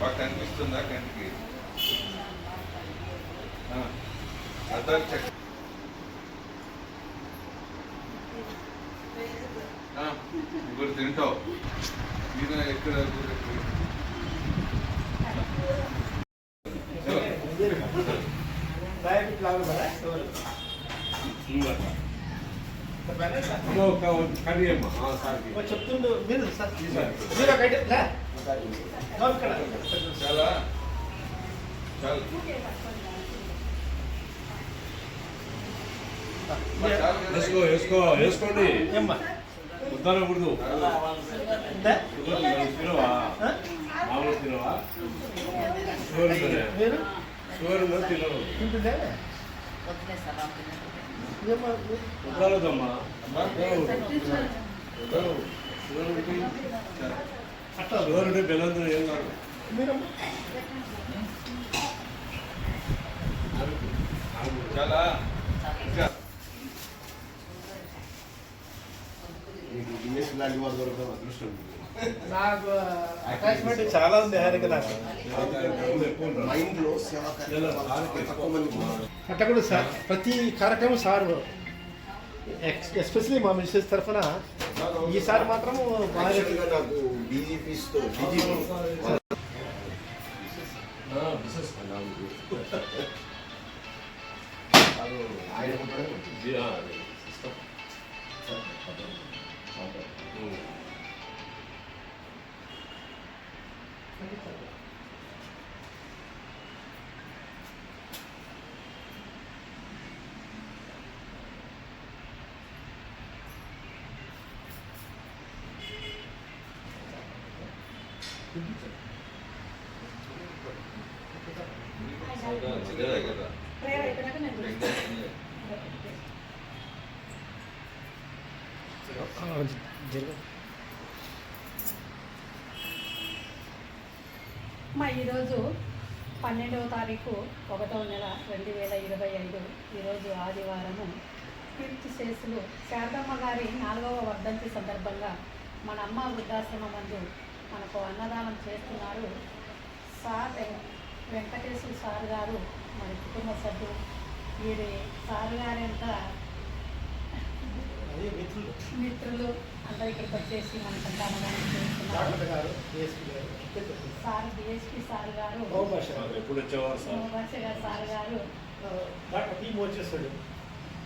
బాగా కనిపిస్తుందా కంటికి? అద్దాలు చెక్ ఇప్పుడు తింటావు. ఈయన ఎక్కడ చెప్తుండు. మీరు సార్. మీరు ఒక ఐటెం లే. బాబు ఇక్కడ చాలా చాలు. వేసుకో వేసుకో వేసుకోండి. ఇందా? తినవా? మామూలు తినవా? ఉందో తినవు తింటుందే అట్లా ఏం కాదు చాలా ఇంకా లాంటి వాళ్ళు దొరకడం అదృష్టం. నాకు అటాచ్మెంట్ చాలా ఉంది హారిక నాకు మైండ్లో సేవ కార్యక్రమాలు తక్కువ మంది ఉన్నారు. అట్లా కూడా సార్ ప్రతి కార్యక్రమం సార్ ఎస్పెషలీ మా మినిస్టర్స్ తరఫున ఈసారి మాత్రం బాగా నాకు డీజీపీస్తో డీజీపీ బిజినెస్ ఆయన కూడా చిన్నదే కదా మా ఈరోజు పన్నెండవ తారీఖు ఒకటవ నెల రెండు వేల ఇరవై ఐదు. ఈరోజు ఆదివారము. కీర్తి శేషులు శారదమ్మ గారి నాలుగవ వర్ధంతి సందర్భంగా మన అమ్మ వృద్ధాశ్రమం మందు మనకు అన్నదానం చేస్తున్నారు. సార్ వెంకటేశ్వర సార్ గారు మన కుటుంబ సభ్యులు. వీరి సార్ గారి అంతా మిత్రులు అందరూ ఇక్కడికి వచ్చేసి గారు సార్ డిఎస్పి సార్ గారు. సార్? గారు సార్ గారు.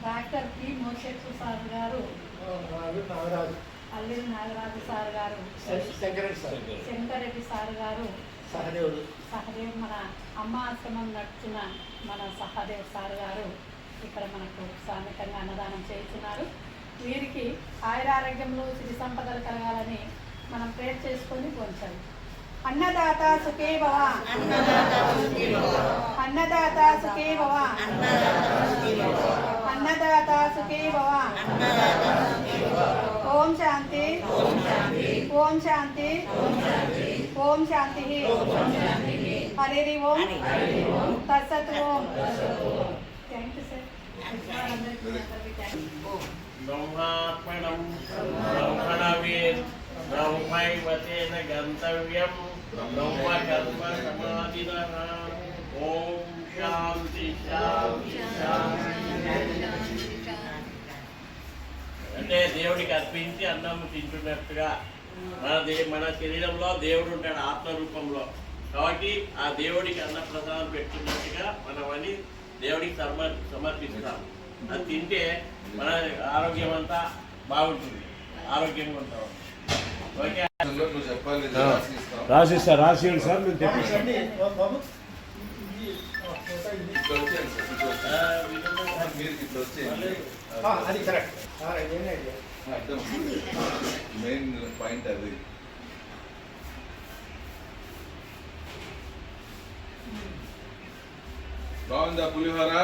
డాక్టర్ పి మోషేశ్వర సార్ గారు. నాగరాజు. అల్లిరి నాగరాజు సార్ గారు. శంకరెడ్డి సార్. గారు. సహదేవుడు. సహదేవ్ మన అమ్మ ఆశ్రమం నడుచున్న మన సహదేవ్ సార్ గారు. ఇక్కడ మనకు స్థానికంగా అన్నదానం చేస్తున్నారు. వీరికి ఆయురారోగ్యంలో సిరి సంపదలు కలగాలని మనం ప్రేర్ చేసుకొని పొంచాలి అన్నదాత సుఖే భవ అన్నదాత సుఖే భవ అన్నదాత సుఖే భవ ఓం శాంతి. ఓం శాంతి. ఓం శాంతి. హరి ఓం. తత్సత్ ఓం. థ్యాంక్ యూ సార్ బ్రహ్మాత్మనం బ్రహ్మణవేద్ బ్రహ్మైవతేన గంతవ్యం బ్రహ్మకర్మ సమాధిన ఓం శాంతి శాంతి అంటే దేవుడికి అర్పించి అన్నం తింటున్నట్టుగా మన దే మన శరీరంలో దేవుడు ఉంటాడు ఆత్మ రూపంలో కాబట్టి ఆ దేవుడికి అన్న ప్రసాదం పెట్టున్నట్టుగా మనం దేవుడికి సమర్ సమర్పిస్తాం. అది తింటే మన ఆరోగ్యం అంతా బాగుంటుంది. ఆరోగ్యంగా ఉంటాం. ఓకే? రాసి. రాసిస్తా రాసియండి సార్ మేము తెప్పిస్తాం. అండి బాబు. ఇది ఆ, ఫోటో ఇది. ఇక్కడ వచ్చేయండి సార్, ఇక్కడ ఆ, వచ్చేయండి. వీళ్ళందరూ మీరు ఇట్లా వచ్చేయండి ఆ, అది కరెక్ట్ ఏం ఐడియా అర్థం మెయిన్ పాయింట్ అది బాగుందా పులిహోర